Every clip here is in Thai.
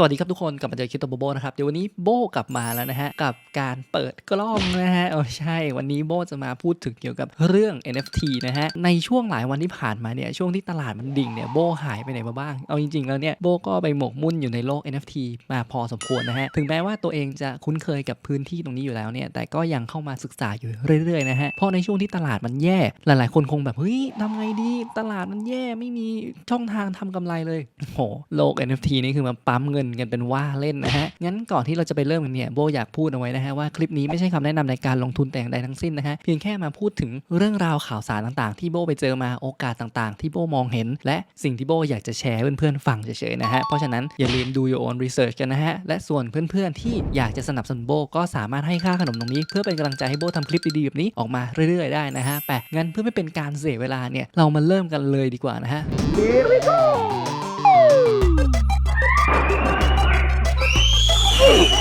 สวัสดีครับทุกคนกลับมาเจอคิโตโบโบนะครับ เดี๋ยววันนี้โบกลับมาแล้วนะฮะ กับการเปิดกล้องนะฮะเออใช่ วันนี้โบจะมาพูดถึงเกี่ยวกับเรื่อง NFT นะฮะ ในช่วงหลายวันที่ผ่านมาเนี่ย ช่วงที่ตลาดมันดิ่งเนี่ย โบหายไปไหนมาบ้าง เอาจริง ๆ แล้วเนี่ย โบก็ไปหมกมุ่นอยู่ในโลก NFT มาพอสมควรนะฮะ ถึงแม้ว่าตัวเองจะคุ้นเคยกับพื้นที่ตรงนี้อยู่แล้วเนี่ย แต่ก็ยังเข้ามาศึกษาอยู่เรื่อยๆนะฮะ เพราะในช่วงที่ตลาดมันแย่ หลาย ๆ คนคงแบบเฮ้ยทำไงดี ตลาดมันแย่ไม่มีช่องทางทำกำไรเลยโอ้โหโลก NFT นี่คือมาปั๊มเงินกันเป็นว่าเล่นนะฮะ งั้นก่อนที่เราจะไปเริ่มกันเนี่ยโบอยากพูดเอาไว้นะฮะว่าคลิปนี้ไม่ใช่คำแนะนำในการลงทุนแต่อย่างใดทั้งสิ้นนะฮะ เพียงแค่มาพูดถึงเรื่องราวข่าวสารต่างๆ ที่โบไปเจอมาโอกาสต่างๆ ที่โบมองเห็น และสิ่งที่โบอยากจะแชร์เพื่อนๆฟังเฉยๆนะฮะ เพราะฉะนั้นอย่าลืมดู your own research กันนะฮะ และส่วนเพื่อนๆที่อยากจะสนับสนุนโบก็สามารถให้ค่าขนมตรงนี้ เพื่อเป็นกำลังใจให้โบทำคลิปดีๆแบบนี้ออกมาเรื่อยๆได้นะฮะแปะงั้นเพื่อไม่เป็นการเสียเวลาเนี่ยเรามาเริ่มกันเลยดีกว่านะฮะ Boom!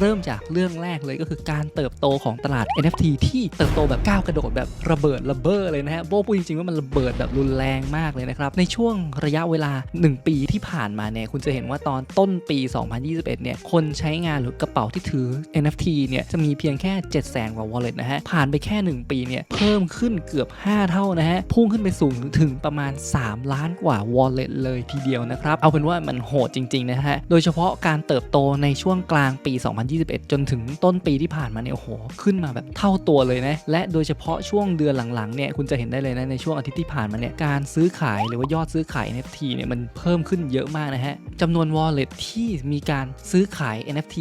เริ่มจากเรื่องแรกเลยก็คือการเติบโตของตลาด NFT ที่เติบโตแบบก้าวกระโดดแบบระเบิดระเบ้อเลยนะฮะโบพูดจริงๆว่ามันระเบิดแบบรุนแรงมากเลยนะครับ ในช่วงระยะเวลา 1 ปีที่ผ่านมาเนี่ยคุณจะเห็นว่าตอนต้นปี 2021 เนี่ยคนใช้งานหรือกระเป๋าที่ถือ NFT เนี่ยจะมีเพียงแค่ 7 0 0 0 0 กว่า wallet นะฮะ ผ่านไปแค่ 1 ปีเนี่ยเพิ่มขึ้นเกือบ 5 เท่านะฮะ พุ่งขึ้นไปสูงถึงประมาณ 3 ล้านกว่า wallet เลยทีเดียวนะครับ เอาเป็นว่ามันโหดจริง ๆ นะฮะ โดยเฉพาะการเติบโตในช่วงกลางปี 2021จนถึงต้นปีที่ผ่านมาเนี่ยโอ้โหขึ้นมาแบบเท่าตัวเลยนะและโดยเฉพาะช่วงเดือนหลังๆเนี่ยคุณจะเห็นได้เลยนะในช่วงอาทิตย์ที่ผ่านมาเนี่ยการซื้อขายหรือว่ายอดซื้อขาย NFT เนี่ยมันเพิ่มขึ้นเยอะมากนะฮะจำนวน wallet ที่มีการซื้อขาย NFT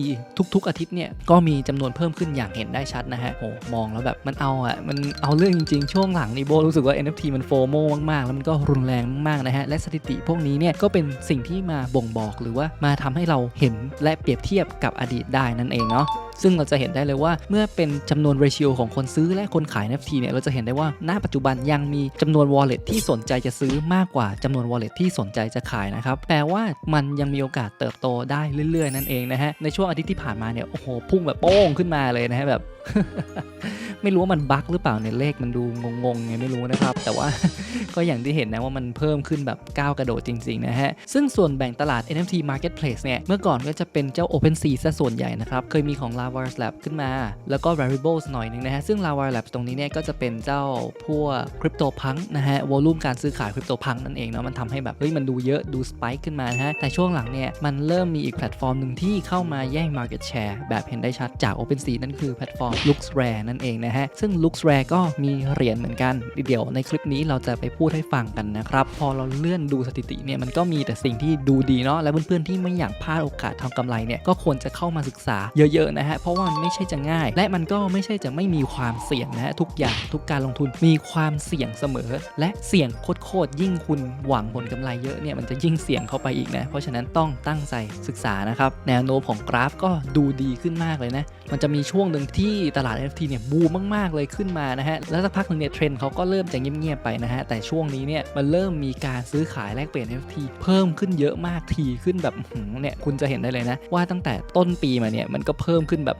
ทุก ๆ อาทิตย์เนี่ยก็มีจำนวนเพิ่มขึ้นอย่างเห็นได้ชัดนะฮะโอ้มองแล้วแบบมันเอาอะมันเอาเรื่องจริงๆ ช่วงหลังนี่โบรู้สึกว่า NFT มันโฟโมมากๆ แล้วมันก็รุนแรงมากๆนะฮะและสถิติพวกนี้เนี่ยก็เป็นสิ่งที่มาบ่งบอกหรือว่ามาทำให้เราเห็นและเปรียบเทียบกับอดีตได้นั่นเองเนาะ ซึ่งเราจะเห็นได้เลยว่าเมื่อเป็นจำนวน ratio ของคนซื้อและคนขาย NFT เนี่ยเราจะเห็นได้ว่าณปัจจุบันยังมีจำนวน wallet ที่สนใจจะซื้อมากกว่าจำนวน wallet ที่สนใจจะขายนะครับแปลว่ามันยังมีโอกาสเติบโตได้เรื่อย ๆ นั่นเองนะฮะในช่วงอาทิตย์ที่ผ่านมาเนี่ยโอ้โหพุ่งแบบโป้งขึ้นมาเลยนะฮะแบบไม่รู้ว่ามันบั๊กหรือเปล่าเนี่ยเลขมันดูงงๆไงไม่รู้นะครับ แต่ว่าก็อย่างที่เห็นนะว่ามันเพิ่มขึ้นแบบก้าวกระโดดจริง ๆ นะฮะ ซึ่งส่วนแบ่งตลาด NFT Marketplace เนี่ยเมื่อก่อนก็จะเป็นเจ้า OpenSea ซะส่วนใหญ่นะครับ เคยมีของ Lava Lab ขึ้นมา แล้วก็ Variables หน่อยนึงนะฮะ ซึ่ง Lava Lab ตรงนี้เนี่ยก็จะเป็นเจ้าพวก CryptoPunk นะฮะ วอลุ่มการซื้อขาย CryptoPunk นั่นเองเนาะ มันทำให้แบบ เฮ้ย มันดูเยอะ ดูสป k e ขึ้นมานะฮะ แต่ช่วงหลังเนี่ย มันเริ่มมีอีกแพลตฟอร์มหนึ่งที่เข้ามาแย่ง Market Share แบบเห็นได้ชัดจาก OpenSea นั่นคือแพลตฟอร์ม LuxRare นั่นเองนะฮะ ซึ่ง LuxRare ก็มีเหรียญเหมือนกัน เดี๋ยวในคลิปนี้เราจะไปพูดให้ฟังกันนะครับ พอเราเลื่อนดูสถิติเนี่ย มันก็มีแต่สิ่งที่ดูดีเนาะ และเพื่อนๆที่ไม่อยากพลาดโอกาสทำกำไรเนี่ย ก็ควรจะเข้ามาศึกษาเยอะๆนะฮะเพราะว่ามันไม่ใช่จะง่าย และมันก็ไม่ใช่จะไม่มีความเสี่ยงนะฮะทุกอย่างทุกการลงทุนมีความเสี่ยงเสมอ และเสี่ยงโคตรๆยิ่งคุณหวังผลกำไรเยอะเนี่ยมันจะยิ่งเสี่ยงเข้าไปอีกนะเพราะฉะนั้นต้องตั้งใจศึกษานะครับแนวโน้มของกราฟก็ดูดีขึ้นมากเลยนะมันจะมีช่วงหนึ่งที่ตลาด NFT เนี่ยบูมมากๆเลยขึ้นมานะฮะแล้วสักพักหนึ่งเนี่ยเทรนด์เขาก็เริ่มจะเงียบๆไปนะฮะแต่ช่วงนี้เนี่ยมันเริ่มมีการซื้อขายแลกเปลี่ยน NFT เพิ่มขึ้นเยอะมากทีขึ้นแบบเนี่ยคุณจะเห็นได้เลยนะว่าตั้งแต่ต้นปีมาเนี่ยมันก็เพิ่มขึ้นแบบ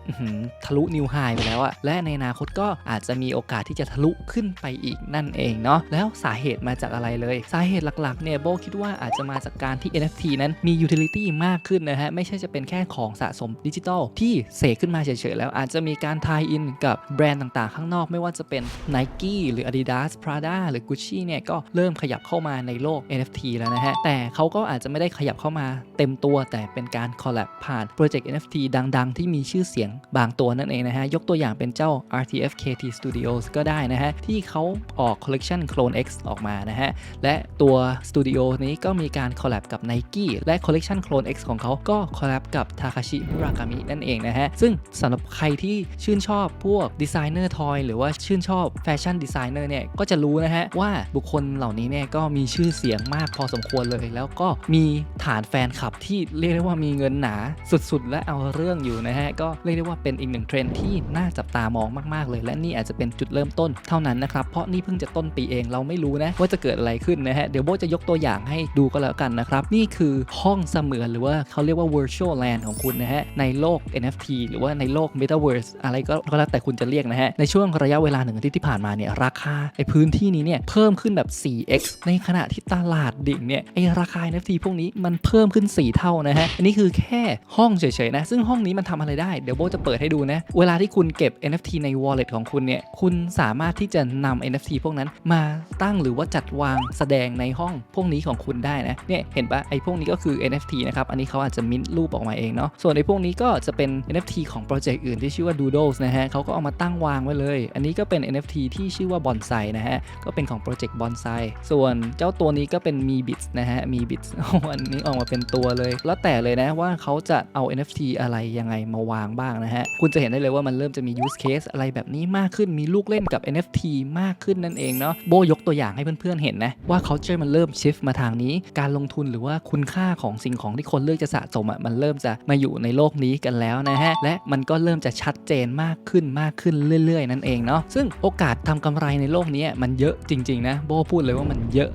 ทะลุนิวไฮไปแล้วอะและในอนาคตก็อาจจะมีโอกาสที่จะทะลุขึ้นไปอีกนั่นเองเนาะแล้วสาเหตุมาจากอะไรเลย สาเหตุหลักๆเนี่ยโบคิดว่าอาจจะมาจากการที่ NFT นั้นมี utility มากขึ้นนะฮะไม่ใช่จะเป็นแค่ของสะสมดิจิทัลที่เสกขึ้นมาเฉยๆแล้วอาจจะมีการทายอินกับแบรนด์ต่างๆ ข้างนอกไม่ว่าจะเป็น Nike หรือ Adidas Prada หรือ Gucci เนี่ยก็เริ่มขยับเข้ามาในโลก NFT แล้วนะฮะแต่เขาก็อาจจะไม่ได้ขยับเข้ามาเต็มตัวแต่เป็นการคอลแลบผ่านโปรเจกต์ NFT ดัง ๆ ที่มีชื่อเสียงบางตัวนั่นเองนะฮะ ยกตัวอย่างเป็นเจ้า RTFKT Studios ก็ได้นะฮะ ที่เขาออก Collection Clone X ออกมานะฮะ และตัวสตูดิโอนี้ก็มีการคอลแลบกับ Nike และ Collection Clone X ของเขาก็คอลแลบกับ Takashi Murakami นั่นเองนะฮะ ซึ่งสำหรับใครที่ชื่นชอบพวกดีไซเนอร์ทอยหรือว่าชื่นชอบแฟชั่นดีไซเนอร์เนี่ยก็จะรู้นะฮะ ว่าบุคคลเหล่านี้เนี่ยก็มีชื่อเสียงมากพอสมควรเลย แล้วก็มีฐานแฟนคลับที่เรียกได้ว่ามีเงินหนาสุดๆ และเอาเรื่องอยู่นะฮะ ก็เรียกได้ว่าเป็นอีกหนึ่งเทรนด์ที่น่าจับตามองมากๆเลย และนี่อาจจะเป็นจุดเริ่มต้นเท่านั้นนะครับ เพราะนี่เพิ่งจะต้นปีเองเราไม่รู้นะว่าจะเกิดอะไรขึ้นนะฮะ เดี๋ยวโบจะยกตัวอย่างให้ดูก็แล้วกันนะครับ นี่คือห้องเสมือนหรือว่าเขาเรียกว่า virtual land ของคุณนะฮะ ในโลก NFT หรือว่าในโลก metaverse อะไรก็ก็แล้วแต่คุณจะเรียกนะฮะ ในช่วงระยะเวลาหนึ่งอาทิตย์ที่ผ่านมาเนี่ยราคาไอ้พื้นที่นี้เนี่ยเพิ่มขึ้นแบบ 4x ในขณะที่ตลาดดิ่งเนี่ยไอ้ราคา NFT พวกนี้มันเพิ่มขึ้น 4 เท่านะฮะอันนี้คือแค่ห้องเฉยๆนะซึ่งห้องนี้มันทำอะไรได้เดี๋ยวโบจะเปิดให้ดูนะ เวลาที่คุณเก็บ NFT ใน wallet ของคุณเนี่ย คุณสามารถที่จะนำ NFT พวกนั้นมาตั้งหรือว่าจัดวางแสดงในห้องพวกนี้ของคุณได้นะ เนี่ยเห็นปะไอพวกนี้ก็คือ NFT นะครับ อันนี้เขาอาจจะมิ้นรูปออกมาเองเนาะ ส่วนไอพวกนี้ก็จะเป็น NFT ของโปรเจกต์อื่นที่ชื่อว่า Doodles นะฮะเขาก็เอามาตั้งวางไว้เลย อันนี้ก็เป็น NFT ที่ชื่อว่า Bonsai นะฮะ ก็เป็นของโปรเจกต์ Bonsai ส่วนเจ้าตัวนี้ก็เป็นมี Bits นะฮะมี Bits อันนี้ออกมาเป็นตัวเลย แล้วแต่เลยนะว่าเขาจะเอา NFT อะไรยังไงมาวางบ้างนะฮะ คุณจะเห็นได้เลยว่ามันเริ่มจะมี use case อะไรแบบนี้มากขึ้นมีลูกเล่นกับ NFT มากขึ้นนั่นเองเนาะโบยกตัวอย่างให้เพื่อนๆเห็นนะว่า culture มันเริ่ม shift มาทางนี้ การลงทุนหรือว่าคุณค่าของสิ่งของที่คนเลือกจะสะสมอะมันเริ่มจะมาอยู่ในโลกนี้กันแล้วนะฮะและมันก็เริ่มจะชัดเจนมากขึ้นมากขึ้นเรื่อย ๆ นั่นเองเนาะซึ่งโอกาสทำกำไรในโลกนี้มันเยอะจริง ๆ นะโบพูดเลยว่ามันเยอะ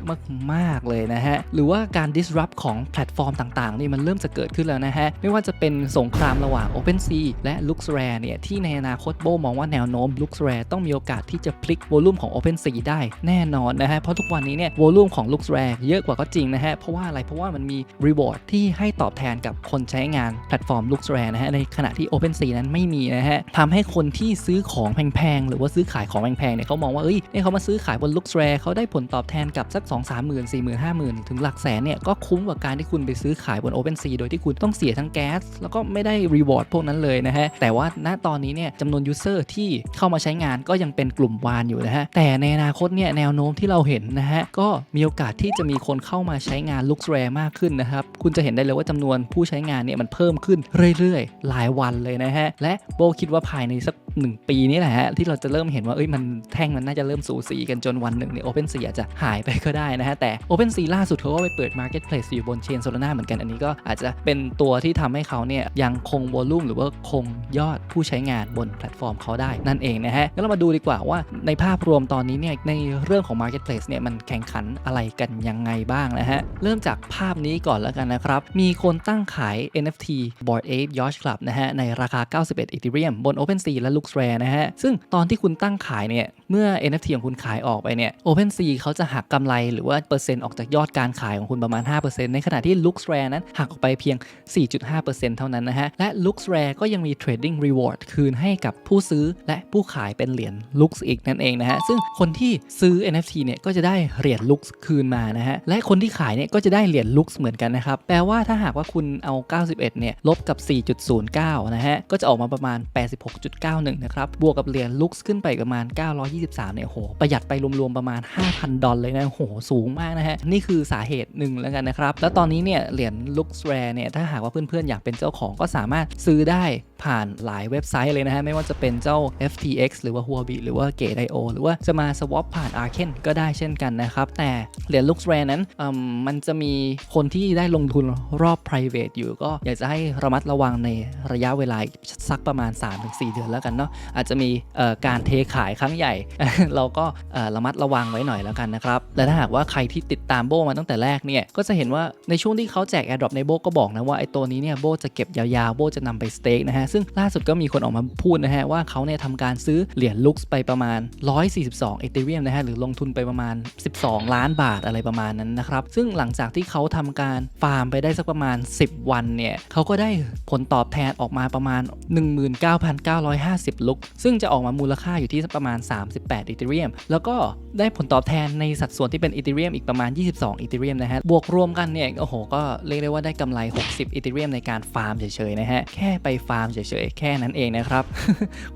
มากๆเลยนะฮะหรือว่าการ disrupt ของแพลตฟอร์มต่างๆนี่มันเริ่มจะเกิดขึ้นแล้วนะฮะไม่ว่าจะเป็นสงครามระหว่าง OpenSea และ LuxRare เนี่ยที่ในอนาคตโบมองว่าแนวโน้ม LuxRare ต้องมีโอกาสที่จะพลิกโวลูมของ OpenSea ได้แน่นอนนะฮะเพราะทุกวันนี้เนี่ยโวลูมของ LuxRare เยอะกว่าก็จริงนะฮะเพราะว่าอะไรเพราะว่ามันมี reward ที่ให้ตอบแทนกับคนใช้งานแพลตฟอร์ม LuxRare นะฮะในขณะที่ OpenSea นั้นไม่มีนะฮะทำให้คนที่ซื้อของแพงๆหรือว่าซื้อขายของแพงๆเนี่ยเขามองว่าเอ้ยเนี่ยเขามาซื้อขายบน LuxRare เขาได้ผลตอบแทนกับสัก 2 3 0 0 0 0 4 0 0 0 0 5 0,000 ถึงหลักแสนเนี่ยก็คุ้มกว่าการที่คุณไปซื้อขายบน OpenSea โดยที่คุณต้องเสียทั้งแก๊สแล้วก็ไม่ได้ reward พวกนั้นเลยนะฮะ แต่ว่าณตอนนี้เนี่ยจำนวน user ที่เข้ามาใช้งานก็ยังเป็นกลุ่มวานอยู่นะฮะ แต่ในอนาคตเนี่ยแนวโน้มที่เราเห็นนะฮะ ก็มีโอกาสที่จะมีคนเข้ามาใช้งาน LuxRare มากขึ้นนะครับ คุณจะเห็นได้เลยว่าจำนวนผู้ใช้งานเนี่ยมันเพิ่มขึ้นเรื่อยๆ หลายวันเลยนะฮะ และโบคิดว่าภายในสัก 1 ปีนี้แหละฮะที่เราจะเริ่มเห็นว่าเอ้ยมันแท่งมันน่าจะเริ่มสูสีกันจนวันหนึ่งเนี่ย OpenSea อาจจะหายไปก็ได้นะฮะแต่ OpenSea ล่าสุดเขาก็ไปเปิด Marketplace อยู่บนเชนโซลาร่าเหมือนกันอันนี้ก็อาจจะเป็นตัวที่ทำให้เขาเนี่ยยังคงวอลลุ่มหรือว่าคงยอดผู้ใช้งานบนแพลตฟอร์มเขาได้นั่นเองนะฮะงั้นเรามาดูดีกว่าว่าในภาพรวมตอนนี้เนี่ยในเรื่องของ Marketplace เนี่ยมันแข่งขันอะไรกันยังไงบ้างนะฮะเริ่มจากภาพนี้ก่อนแล้วกันนะครับ มีคนตั้งขาย NFT Board Ape Yacht Club นะฮะในราคา 91 Ethereum บน OpenSea และ LuxRare นะฮะซึ่งตอนที่คุณตั้งขายเนี่ยเมื่อ NFT ของคุณขายออกไปเนี่ย OpenSea เขาจะหักกำไรหรือว่าเปอร์เซ็นต์ออกจากยอดการขายของคุณประมาณ 5%ในขณะที่ LuxRare นั้นหักออกไปเพียง 4.5%เท่านั้นนะฮะและ LuxRare ก็ยังมี Trading Reward คืนให้กับผู้ซื้อและผู้ขายเป็นเหรียญ Lux อีกนั่นเองนะฮะ ซึ่งคนที่ซื้อ NFT เนี่ยก็จะได้เหรียญ Lux คืนมานะฮะ และคนที่ขายเนี่ยก็จะได้เหรียญ Lux เหมือนกันนะครับ แปลว่าถ้าหากว่าคุณเอา 91 เนี่ยลบกับ 4.09 นะฮะ ก็จะออกมาประมาณ 86.91 นะครับ บวกกับเหรียญ Lux ขึ้นไปประมาณ 923 เนี่ยโหประหยัดไปรวมๆประมาณ 5,000 ดอลเลยนะโหสูงมากนะฮะนี่คือสาเหตุหนึ่งแล้วกันนะครับแล้วตอนนี้เนี่ยเหรียญ Lux Rare เนี่ยถ้าหากว่าเพื่อนๆอยากเป็นเจ้าของก็สามารถซื้อได้ ผ่านหลายเว็บไซต์เลยนะฮะ ไม่ว่าจะเป็นเจ้า FTX หรือว่า Huobi หรือว่า Gate.io หรือว่าจะมา swap ผ่าน Arken ก็ได้เช่นกันนะครับ แต่เหรียญ Lux Rare นั้นมันจะมีคนที่ได้ลงทุนรอบ private อยู่ก็อยากจะให้ระมัดระวังในระยะเวลาสักประมาณ 3-4 เดือนแล้วกันเนาะอาจจะมีการเทขายครั้งใหญ่ เราก็ระมัดระวังไว้หน่อยแล้วกันนะครับ และถ้าหากว่าใครที่ติดตามโบมาตั้งแต่แรกเนี่ยก็จะเห็นว่าในช่วงที่เขาแจก AirDrop ในโบก็บอกนะว่าไอ้ตัวนี้เนี่ยโบจะเก็บยาวๆโบจะนำไปสเต็กนะฮะซึ่งล่าสุดก็มีคนออกมาพูดนะฮะว่าเขาเนี่ยทำการซื้อเหรียญลุกไปประมาณ 142 เอเธเรียมนะฮะหรือลงทุนไปประมาณ 12 ล้านบาทอะไรประมาณนั้นนะครับ ซึ่งหลังจากที่เขาทำการฟาร์มไปได้สักประมาณ 10 วันเนี่ยเขาก็ได้ผลตอบแทนออกมาประมาณ 19,950 ลุก ซึ่งจะออกมามูลค่าอยู่ที่ประมาณ 38 อีเธเรียม แล้วก็ได้ผลตอบแทนในสัดส่วนที่เป็นอีเธเรียมอีกประมาณ 22 อีเธเรียมนะฮะ บวกรวมกันเนี่ย โอ้โห ก็เรียกได้ว่าได้กำไร 60 อีเธเรียมในการฟาร์มเฉยๆนะฮะ แค่ไปฟาร์มเฉยๆ แค่นั้นเองนะครับ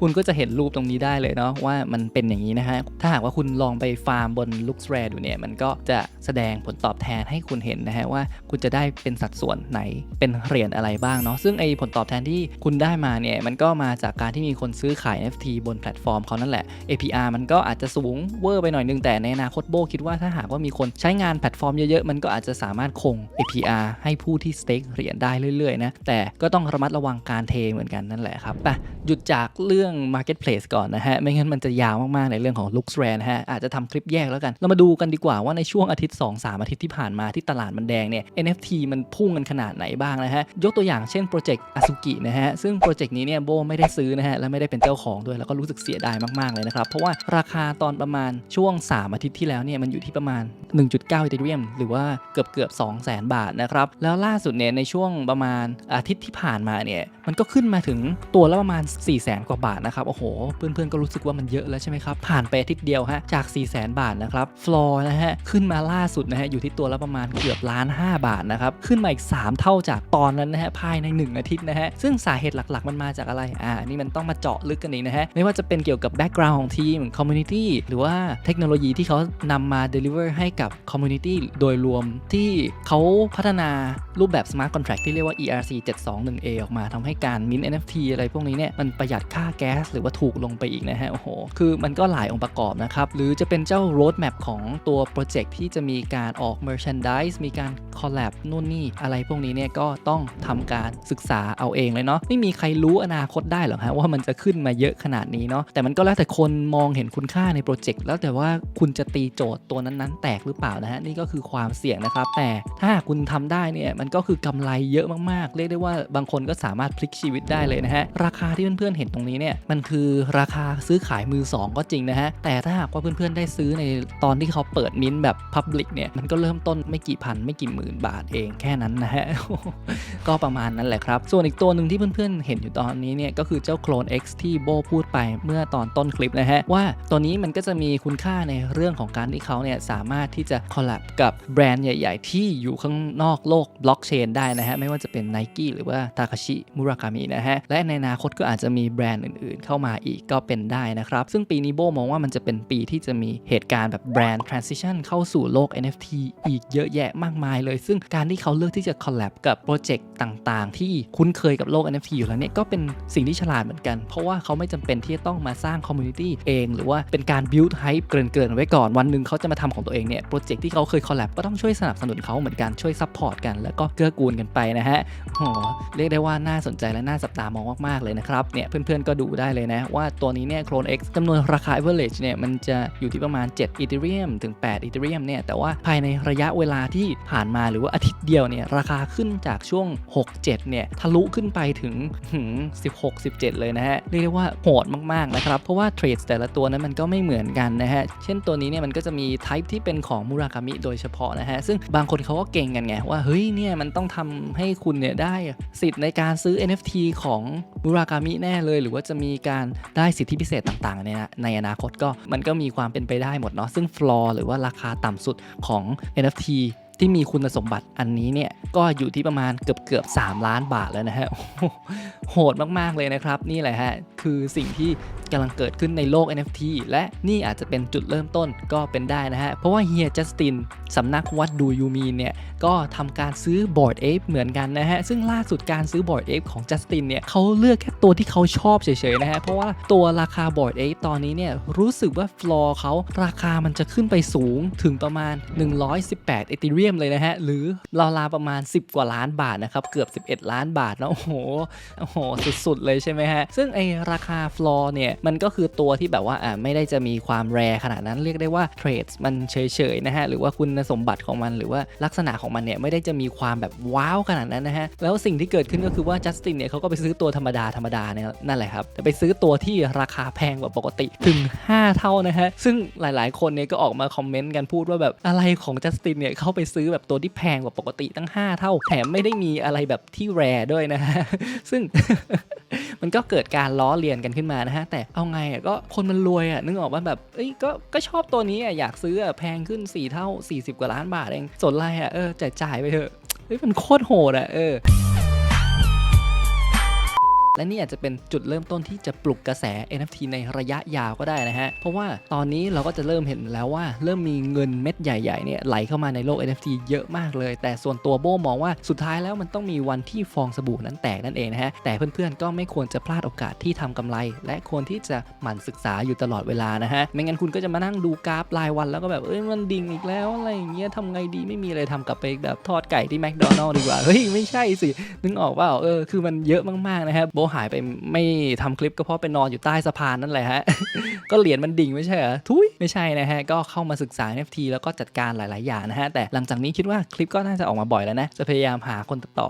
คุณก็จะเห็นรูปตรงนี้ได้เลยเนาะว่ามันเป็นอย่างนี้นะฮะ ถ้าหากว่าคุณลองไปฟาร์มบน LuxRare ดูเนี่ย มันก็จะแสดงผลตอบแทนให้คุณเห็นนะฮะว่าคุณจะได้เป็นสัดส่วนไหนเป็นเหรียญอะไรบ้างเนาะซึ่งไอผลตอบแทนที่คุณได้มาเนี่ย มันก็มาจากการที่มีคนซื้อขาย NFT บนแพลตฟอร์มเขานั่นแหละ APR มันก็อาจจะสูงเวอร์ไปหน่อยนึงแต่ในอนาคตโบคิดว่าถ้าหากว่ามีคนใช้งานแพลตฟอร์มเยอะๆ มันก็อาจจะสามารถคง APR ให้ผู้ที่สเต็กเหรียญได้เรื่อยๆนะแต่ก็ต้องระมัดระวังการเทเหมือนอนกันนั่นแหละครับไปหยุดจากเรื่อง marketplace ก่อนนะฮะ ไม่งั้นมันจะยาวมาก ๆ ในเรื่องของ looks rare นะฮะ อาจจะทำคลิปแยกแล้วกัน เรามาดูกันดีกว่าว่าในช่วงอาทิตย์ 2-3 อาทิตย์ที่ผ่านมาที่ตลาดมันแดงเนี่ย NFT มันพุ่งกันขนาดไหนบ้างนะฮะ ยกตัวอย่างเช่นโปรเจกต์อสุกินะฮะ ซึ่งโปรเจกต์นี้เนี่ยโบไม่ได้ซื้อนะฮะ และไม่ได้เป็นเจ้าของด้วย แล้วก็รู้สึกเสียดายมาก ๆ เลยนะครับ เพราะว่าราคาตอนประมาณช่วง 3 อาทิตย์ที่แล้วเนี่ยมันอยู่ที่ประมาณ 1.9อีเทเรียมหรือว่าเกือบเกือบ2 0 0 0 0 0 บาทนะครับแล้วล่าสุดเนี่ยในช่วงประมาณอาทิตย์ที่ผ่านมาเนี่ยมันก็ขึ้นมาถึงตัวละประมาณ 4 0 0 0 0 0กว่าบาทนะครับ โอ้โห เพื่อนๆ ก็รู้สึกว่ามันเยอะแล้วใช่ไหมครับ ผ่านไปทิตย์เดียวฮะ จาก 4 0 0 0 0 0บาทนะครับ ฟลอร์นะฮะ ขึ้นมาล่าสุดนะฮะ อยู่ที่ตัวละประมาณเกือบล้าน5บาทนะครับ ขึ้นมาอีก 3 เท่าจากตอนนั้นนะฮะ ภายใน 1 อาทิตย์นะฮะ ซึ่งสาเหตุหลักๆ มันมาจากอะไร อ่า นี่มันต้องมาเจาะลึกกันอีกนะฮะ ไม่ว่าจะเป็นเกี่ยวกับแบ็กกราวน์ของทีม คอมมูนิตี้หรือว่าเทคโนโลยีที่เขานำมา deliver ให้กับคอมมูนิตี้โดยรวมที่เขาพัฒนารูปแบบ smart contract ที่เรียกว่า ERC 721A ออกมาทำให้การ mint NFT อะไรพวกนี้เนี่ยมันประหยัดค่าแก๊สหรือว่าถูกลงไปอีกนะฮะโอ้โหคือมันก็หลายองค์ประกอบนะครับหรือจะเป็นเจ้า road map ของตัวโปรเจกต์ที่จะมีการออก merchandise มีการ collab นู่นนี่อะไรพวกนี้เนี่ยก็ต้องทำการศึกษาเอาเองเลยเนาะไม่มีใครรู้อนาคตได้หรอกฮะว่ามันจะขึ้นมาเยอะขนาดนี้เนาะแต่มันก็แล้วแต่คนมองเห็นคุณค่าในโปรเจกต์แล้วแต่ว่าคุณจะตีโจทย์ตัวนั้นๆ แตกหรือเปล่านะฮะนี่ก็คือความเสี่ยงนะครับ แต่ถ้าคุณทำได้เนี่ยมันก็คือกำไรเยอะมากๆ เรียกได้ว่าบางคนก็สามารถพลิกชีวิตได้เลยนะฮะ ราคาที่เพื่อนๆเห็นตรงนี้เนี่ยมันคือราคาซื้อขายมือสองก็จริงนะฮะ แต่ถ้าหากว่าเพื่อนๆได้ซื้อในตอนที่เขาเปิดมิ้นท์แบบ Public เนี่ยมันก็เริ่มต้นไม่กี่พันไม่กี่หมื่นบาทเองแค่นั้นนะฮะ ก็ประมาณนั้นแหละครับ ส่วนอีกตัวหนึ่งที่เพื่อนๆเห็นอยู่ตอนนี้เนี่ยก็คือเจ้าโคลน X ที่โบพูดไปเมื่อตอนต้นคลิปนะฮะว่าตัวนี้มันก็จะมีคุณค่าในเรื่องของการที่เขาเนี่ยสามารถที่จะคอลแลบกับแบรนด์ใหญ่ ๆ ที่อยู่ข้างนอกโลกบล็อกเชนได้นะฮะไม่ว่าจะเป็น Nike หรือว่า Takashi Murakami นะฮะและในอนาคตก็อาจจะมีแบรนด์อื่นๆ เข้ามาอีกก็เป็นได้นะครับ ซึ่งปีนี้โบมองว่ามันจะเป็นปีที่จะมีเหตุการณ์แบบแบรนด์ transition เข้าสู่โลก NFT อีกเยอะแยะมากมายเลย ซึ่งการที่เขาเลือกที่จะคอลแลบกับโปรเจกต์ต่างๆ ที่คุ้นเคยกับโลก NFT อยู่แล้วเนี่ยก็เป็นสิ่งที่ฉลาดเหมือนกัน เพราะว่าเขาไม่จำเป็นที่จะต้องมาสร้างคอมมูนิตี้เอง หรือว่าเป็นการ build hype เกินๆไว้ก่อนวันหนึ่งเขาจะมาทำของตัวเองเนี่ยโปรเจกต์ที่เขาเคยคอลแลบก็ต้องช่วยสนับสนุนเขาเหมือนกันช่วยซัพพอร์ตกันแล้วก็เกื้อกูลกันไปนะฮะโหเรียกได้ว่าน่าสนใจและน่าจับตามองมากๆเลยนะครับเนี่ยเพื่อนๆก็ดูได้เลยนะว่าตัวนี้เนี่ย Clone X จำนวนราคา average เนี่ยมันจะอยู่ที่ประมาณ 7 Ethereum ถึง 8 Ethereum เนี่ยแต่ว่าภายในระยะเวลาที่ผ่านมาหรือว่าอาทิตย์เดียวเนี่ยราคาขึ้นจากช่วง 6-7 เนี่ยทะลุขึ้นไปถึง16-17 เลยนะฮะเรียกได้ว่าโหดมากๆนะครับเพราะว่าเทรดแต่ละตัวนั้นมันก็ไม่เหมือนกันนะฮะเช่นตัวนี้เนี่ยมันก็จะมี type ที่เป็นของมูรากามิโดยเฉพาะนะฮะซึ่งบางคนเขาก็เก่งกันไงว่าเฮ้ยเนี่ยมันต้องทำให้คุณเนี่ยได้สิทธิ์ในการซื้อ NFT ของมุรากามิแน่เลย หรือว่าจะมีการได้สิทธิพิเศษต่างๆเนี่ยในอนาคตก็มันก็มีความเป็นไปได้หมดเนาะซึ่งฟลอร์หรือว่าราคาต่ำสุดของ NFT ที่มีคุณสมบัติอันนี้เนี่ยก็อยู่ที่ประมาณเกือบเกือบ3ล้านบาทแล้วนะฮะโหดมากๆเลยนะครับ นี่แหละฮะคือสิ่งที่กำลังเกิดขึ้นในโลก NFT และนี่อาจจะเป็นจุดเริ่มต้นก็เป็นได้นะฮะ เพราะว่าเฮียจัสตินสำนักวัดดูยูมีเนี่ย ก็ทำการซื้อบอร์ดเอฟเหมือนกันนะฮะ ซึ่งล่าสุดการซื้อบอร์ดเอฟของจัสตินเนี่ยเขาเลือกแค่ตัวที่เขาชอบเฉยๆนะฮะ เพราะว่าตัวราคาบอร์ดเอฟตอนนี้เนี่ย รู้สึกว่าฟลอร์เขาราคามันจะขึ้นไปสูงถึงประมาณ 118เอธิเรียมเลยนะฮะ หรือราวๆประมาณ 10 กว่าล้านบาทนะครับ เกือบ 11 ล้านบาทแล้วโอ้โหโอ้โหสุดๆ เลยใช่ไหมฮะ ซึ่งไอราคาฟลอร์เนี่ย มันก็คือตัวที่แบบว่าอ่าไม่ได้จะมีความแรขนาดนั้นเรียกได้ว่าเทรดมันเฉยๆนะฮะ หรือว่าคุณสมบัติของมันหรือว่าลักษณะของมันเนี่ยไม่ได้จะมีความแบบว้าวขนาดนั้นนะฮะ แล้วสิ่งที่เกิดขึ้นก็คือว่าจัสตินเนี่ยเขาก็ไปซื้อตัวธรรมดาธรรมดาเนี่ยนั่นแหละครับแต่ไปซื้อตัวที่ราคาแพงกว่าปกติถึง 5 เท่านะฮะซึ่งหลายๆ คนเนี่ยก็ออกมาคอมเมนต์กันพูดว่าแบบอะไรของจัสตินเนี่ยเขาไปซื้อแบบตัวที่แพงกว่าปกติตั้ง 5 เท่า แถมไม่ได้มีอะไรแบบที่แรด้วยนะฮะ ซึ่งมันก็เกิดการล้อเลียนกันขึ้นมานะฮะ แต่เอาไงอะก็คนมันรวยอะนึกออกว่าแบบเอ้ยก็ก็ชอบตัวนี้อะอยากซื้ออะแพงขึ้น 4 เท่า 40 กว่าล้านบาทเองสนไรอะเออจ่ายจ่ายไปเถอะเฮ้ยมันโคตรโหดอะเออ และนี่อาจจะเป็นจุดเริ่มต้นที่จะปลุกกระแส NFT ในระยะยาวก็ได้นะฮะ เพราะว่าตอนนี้เราก็จะเริ่มเห็นแล้วว่า เริ่มมีเงินเม็ดใหญ่ๆเนี่ยไหลเข้ามาในโลก NFT เยอะมากเลย แต่ส่วนตัวโบมองว่าสุดท้ายแล้วมันต้องมีวันที่ฟองสบู่นั้นแตกนั่นเองนะฮะ แต่เพื่อนๆก็ไม่ควรจะพลาดโอกาสที่ทำกำไร และควรที่จะหมั่นศึกษาอยู่ตลอดเวลานะฮะ ไม่งั้นคุณก็จะมานั่งดูกราฟรายวันแล้วก็แบบเอ้ยมันดิ่งอีกแล้วอะไรอย่างเงี้ยทำไงดีไม่มีอะไรทำกลับไปแบบทอดไก่ที่แมคโดนัลล์ดีกว่าเฮ้ยไม่ใช่สินึกออกว่าเออคือมันเยอะมากๆนะครับโบหายไปไม่ทำคลิปก็เพราะไปนอนอยู่ใต้สะพานนั่นแหละฮะ ก็เหรียญมันดิ่งไม่ใช่เหรอ ทุยไม่ใช่นะฮะ ก็เข้ามาศึกษา NFT แล้วก็จัดการหลาย ๆ อย่างนะฮะ แต่หลังจากนี้คิดว่าคลิปก็น่าจะออกมาบ่อยแล้วนะ จะพยายามหาคนตัดต่อ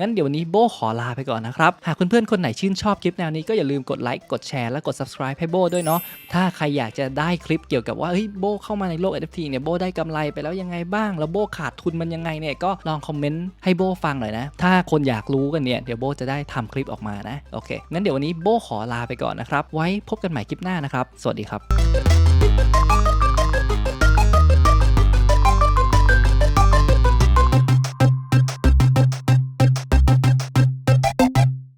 งั้นเดี๋ยววันนี้โบขอลาไปก่อนนะครับ หากเพื่อนๆคนไหนชื่นชอบคลิปแนวนี้ก็อย่าลืมกดไลค์กดแชร์และกด subscribe ให้โบด้วยเนาะถ้าใครอยากจะได้คลิปเกี่ยวกับว่าเฮ้ยโบเข้ามาในโลก NFT เนี่ยโบได้กำไรไปแล้วยังไงบ้าง แล้วโบขาดทุนมันยังไงเนี่ยก็ลองคอมเมนต์ให้โบฟังหน่อยนะ ถ้าคนอยากรู้กันเนี่ยเดี๋ยวโบจะได้ทำคลิปออกมานะโอเคงั้นเดี๋ยววันนี้โบขอลาไปก่อนนะครับไว้พบกันใหม่คลิปหน้านะครับ สวัสดีครับ